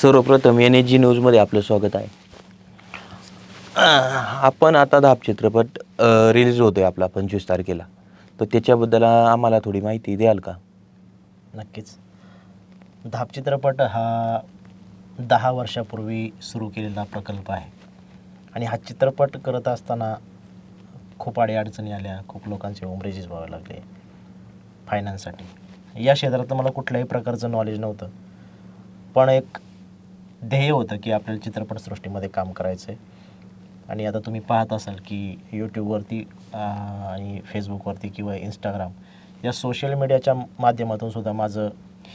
सर्वप्रथम N H G न्यूजमध्ये आपलं स्वागत आहे. आपण आता धाप चित्रपट रिलीज होतोय आपला पंचवीस तारखेला. तर त्याच्याबद्दल आम्हाला थोडी माहिती द्याल का? नक्कीच. धाप चित्रपट हा दहा वर्षापूर्वी सुरू केलेला प्रकल्प आहे. आणि हा चित्रपट करत असताना खूप अडीअडचणी आल्या खूप लोकांचे उमरेजीस व्हावे लागले फायनान्ससाठी या क्षेत्रात मला कुठल्याही प्रकारचं नॉलेज नव्हतं. पण एक ध्येय होतं की आपल्याला चित्रपटसृष्टीमध्ये काम करायचं आहे आणि आता तुम्ही पाहत असाल की यूट्यूबवरती आणि फेसबुकवरती किंवा इंस्टाग्राम या सोशल मीडियाच्या माध्यमातून सुद्धा माझं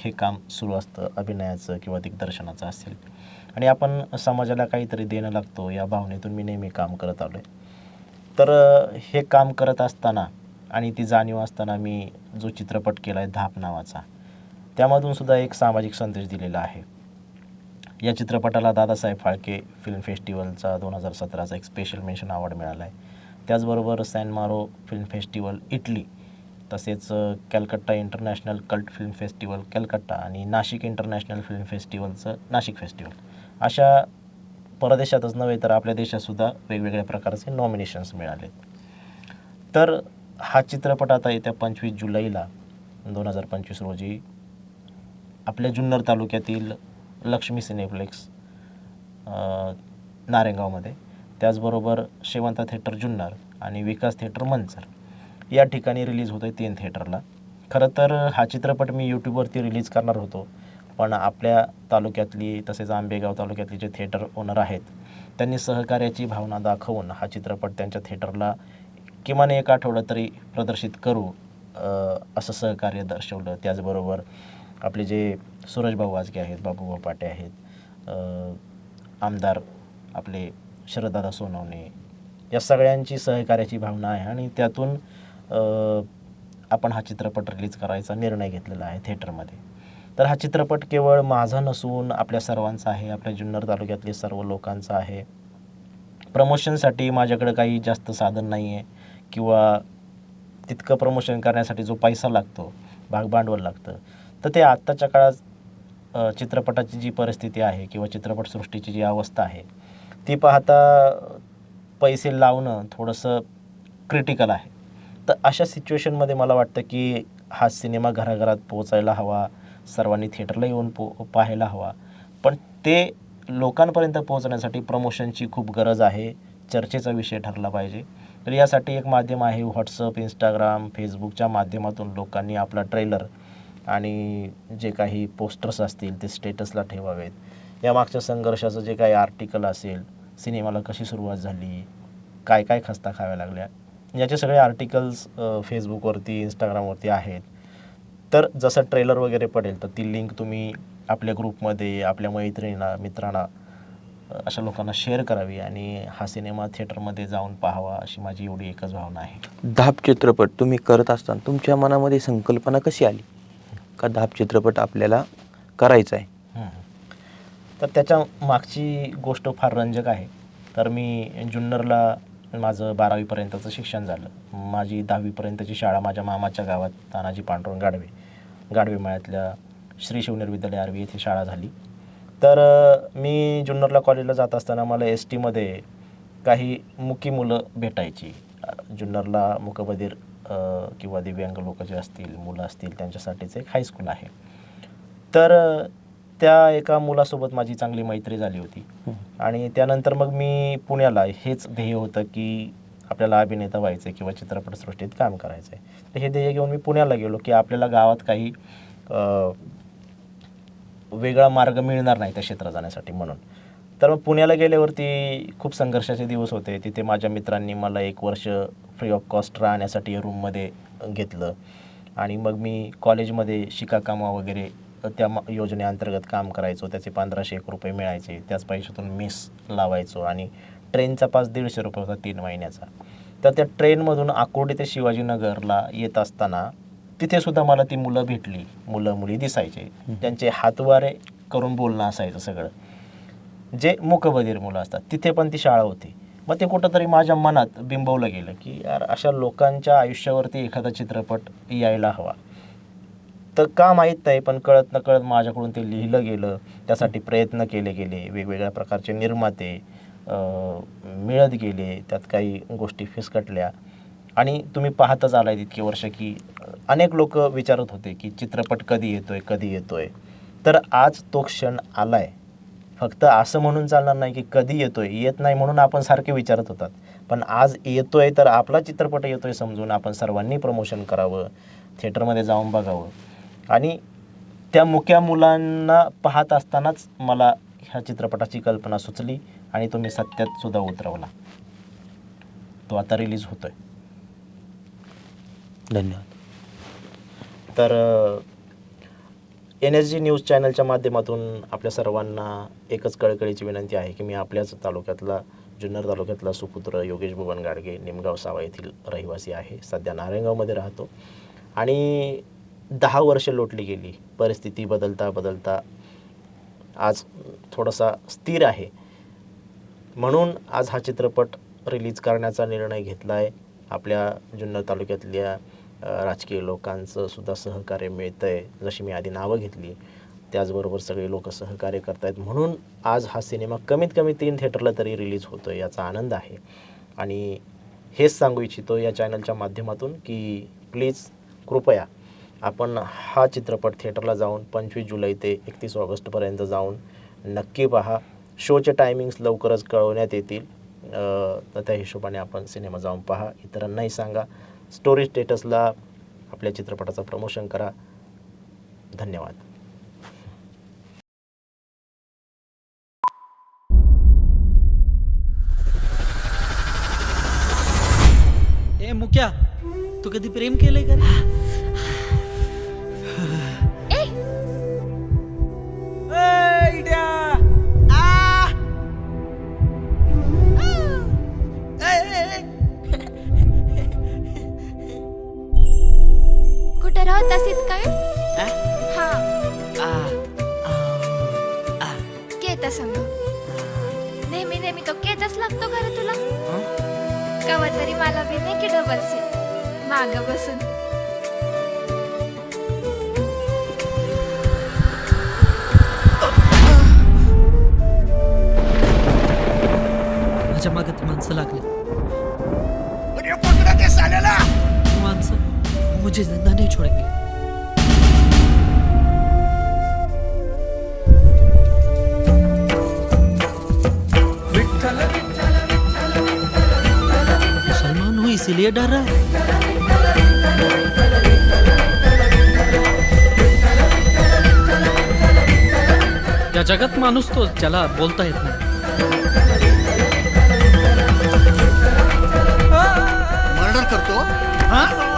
हे काम सुरू असतं अभिनयाचं किंवा दिग्दर्शनाचं असेल. आणि आपण समाजाला काहीतरी देणं लागतो या भावनेतून मी नेहमी काम करत आलो आहे तर हे काम करत असताना आणि ती जाणीव असताना मी जो चित्रपट केला आहे धाप नावाचा त्यामधून सुद्धा एक सामाजिक संदेश दिलेला आहे. या चित्रपटाला दादासाहेब फाळके फिल्म फेस्टिवलचा दोन हजार सतराचा एक स्पेशल मेन्शन अवॉर्ड मिळाला आहे त्याचबरोबर सॅन मारो फिल्म फेस्टिवल इटली तसेच Calcutta international cult film festival Calcutta आणि नाशिक इंटरनॅशनल फिल्म फेस्टिवलचं नाशिक फेस्टिवल अशा परदेशातच नव्हे तर आपल्या देशातसुद्धा वेगवेगळ्या प्रकारचे नॉमिनेशन्स मिळाले तर हा चित्रपट आता येत्या पंचवीस जुलैला दोन हजार पंचवीस रोजी आपल्या जुन्नर तालुक्यातील लक्ष्मी सिनेप्लेक्स नारेगावमध्ये. त्याचबरोबर शेवंता थिएटर जुन्नर आणि विकास थिएटर मंचर. या ठिकाणी रिलीज होतं आहे तीन थिएटरला. खरं तर हा चित्रपट मी यूट्यूबवरती रिलीज करणार होतो पण आपल्या तालुक्यातली तसेच आंबेगाव तालुक्यातली जे थिएटर ओनर आहेत त्यांनी सहकार्याची भावना दाखवून हा चित्रपट त्यांच्या थिएटरला किमान एक आठवडा तरी प्रदर्शित करू असं सहकार्य दर्शवलं. त्याचबरोबर आपले जे सूरजभाऊ वाजगे आहेत बाबूभाऊ पाटे आहेत आमदार आपले शरददादा सोनवणे या सगळ्यांची सहकार्याची भावना आहे आणि त्यातून आपण हा चित्रपट रिलीज करायचा निर्णय घेतलेला आहे थिएटरमध्ये तर हा चित्रपट केवळ माझा नसून आपल्या सर्वांचा आहे आपल्या जुन्नर तालुक्यातले सर्व लोकांचा आहे. प्रमोशनसाठी माझ्याकडं काही जास्त साधन नाही आहे किंवा तितकं प्रमोशन करण्यासाठी जो पैसा लागतो भागभांडवल लागतं तर ते आत्ताच्या काळात चित्रपटाची जी परिस्थिती आहे किंवा चित्रपटसृष्टीची जी अवस्था आहे ती पाहता पैसे लावणं थोडंसं क्रिटिकल आहे. तर अशा सिच्युएशनमध्ये मला वाटतं की हा सिनेमा घराघरात पोचायला हवा सर्वांनी थिएटरला येऊन पो पाहायला हवा. पण ते लोकांपर्यंत पोहोचण्यासाठी प्रमोशनची खूप गरज आहे चर्चेचा विषय ठरला पाहिजे. तर यासाठी एक माध्यम आहे व्हॉट्सअप इंस्टाग्राम फेसबुकच्या माध्यमातून लोकांनी आपला ट्रेलर आणि जे काही पोस्टर्स असतील ते स्टेटसला ठेवावेत. या मागच्या संघर्षाचं जे काही आर्टिकल असेल सिनेमाला कशी सुरुवात झाली काय काय खस्ता खाव्या लागल्या याचे सगळे आर्टिकल्स फेसबुकवरती इंस्टाग्रामवरती आहेत. तर जसं ट्रेलर वगैरे पडेल तर ती लिंक तुम्ही आपल्या ग्रुपमध्ये आपल्या मैत्रिणींना मित्रांना अशा लोकांना शेअर करावी आणि हा सिनेमा थिएटरमध्ये जाऊन पाहावा अशी माझी एवढी एकच भावना आहे. धाप चित्रपट तुम्ही करत असताना तुमच्या मनामध्ये संकल्पना कशी आली? का धाप चित्रपट आपल्याला करायचा आहे. तर त्याच्या मागची गोष्ट फार रंजक आहे. तर मी जुन्नरला माझं बारावीपर्यंतचं शिक्षण झालं. माझी दहावीपर्यंतची शाळा माझ्या मामाच्या गावात तानाजी पांडुरंग गाडवे गाडवे मळ्यातल्या श्री शिवनेर विद्यालय आरवी येथे शाळा झाली. तर मी जुन्नरला कॉलेजला जात असताना मला एस टीमध्ये काही मुकी मुलं भेटायची. जुन्नरला मुकबधीर किंवा दिव्यांग लोक जे असतील मुलं असतील त्यांच्यासाठीचं एक हायस्कूल आहे. तर त्या एका मुलासोबत माझी चांगली मैत्री झाली होती. आणि त्यानंतर मग मी पुण्याला हेच ध्येय होतं की आपल्याला अभिनेता व्हायचं आहे किंवा चित्रपटसृष्टीत काम करायचं आहे तर हे ध्येय घेऊन मी पुण्याला गेलो की आपल्याला गावात काही वेगळा मार्ग मिळणार नाही त्या क्षेत्रात जाण्यासाठी म्हणून. तर मग पुण्याला गेल्यावरती खूप संघर्षाचे दिवस होते. तिथे माझ्या मित्रांनी मला एक वर्ष फ्री ऑफ कॉस्ट राहण्यासाठी रूममध्ये घेतलं. आणि मग मी कॉलेजमध्ये शिका कामा वगैरे त्या म- योजनेअंतर्गत काम करायचो. त्याचे पंधराशे एक रुपये मिळायचे. त्याच पैशातून मेस लावायचो. आणि ट्रेनचा पास दीडशे रुपये होता तीन महिन्याचा. तर त्या ट्रेनमधून आकुर्डी ते शिवाजीनगरला येत असताना तिथे सुद्धा मला ती मुलं भेटली. मुलं मुली दिसायचे त्यांचे हातवारे करून बोलणं असायचं सगळं. जे मुकबधीर मुलं असतात तिथे पण ती शाळा होती. मग ते कुठंतरी माझ्या मनात बिंबवलं गेलं की यार अशा लोकांच्या आयुष्यावरती एखादा चित्रपट यायला हवा. तर का माहीत नाही पण कळत न कळत माझ्याकडून ते लिहिलं गेलं. त्यासाठी प्रयत्न केले गेले वेगवेगळ्या प्रकारचे निर्माते मिळत गेले त्यात काही गोष्टी फिसकटल्या. आणि तुम्ही पाहतच आलाय इतके वर्ष की अनेक लोक विचारत होते की चित्रपट कधी येतोय कधी येतोय. तर आज तो क्षण आलाय. फक्त असं म्हणून चालणार नाही की कधी येतोय येत नाही म्हणून आपण सारखे विचारत होतात. पण आज येतोय तर आपला चित्रपट येतोय समजून आपण सर्वांनी प्रमोशन करावं थिएटरमध्ये जाऊन बघावं. आणि त्या मुक्या मुलांना पाहत असतानाच मला ह्या चित्रपटाची कल्पना सुचली आणि तो मी सत्यात सुद्धा उतरवला. तो आता रिलीज होतोय. धन्यवाद. तर एन एस जी न्यूज चॅनलच्या माध्यमातून आपल्या सर्वांना एकच कळकळीची विनंती आहे की मी आपल्याच तालुक्यातला जुन्नर तालुक्यातला सुपुत्र योगेश भुवन गाडगे निमगाव सावा येथील रहिवासी आहे. सध्या नारायणगावमध्ये राहतो. आणि दहा वर्ष लोटली गेली. परिस्थिती बदलता बदलता आज थोडासा स्थिर आहे. म्हणून आज हा चित्रपट रिलीज करण्याचा निर्णय घेतला आहे आपल्या जुन्नर तालुक्यातल्या राजकीय लोकांचं सुद्धा सहकार्य मिळतं आहे जशी मी आधी नावं घेतली त्याचबरोबर सगळे लोक सहकार्य करत आहेत म्हणून आज हा सिनेमा कमीत कमी तीन थिएटरला तरी रिलीज होतो आहे याचा आनंद आहे. आणि हेच सांगू इच्छितो या चॅनलच्या माध्यमातून की प्लीज कृपया आपण हा चित्रपट थिएटरला जाऊन पंचवीस जुलै ते एकतीस ऑगस्टपर्यंत जाऊन नक्की पहा. शोचे टायमिंग्स लवकरच कळवण्यात येतील. तर त्या हिशोबाने आपण सिनेमा जाऊन पहा. इतरांनाही सांगा. स्टोरी स्टेटसला आपल्या चित्रपटाचं प्रमोशन करा. धन्यवाद. ए मुक्या तू कधी प्रेम केलंय का रे? संग. नेहमी नेहमी तो केतच लागतो का रे तुला? कवा तरी मला बी नाही की डबल सीट माग बसून. माझ्या मागे ती माणसं लागली. माणसं. मुझे जिंदा नहीं छोडेंगे. इसीलिए डर रहा है। या जगात माणूस तो ज्याला बोलता येत नाही. मर्डर करतो? या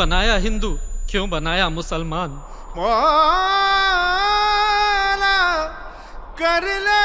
बनाया हिंदू क्यों बनाया मुसलमान? मौला कर ले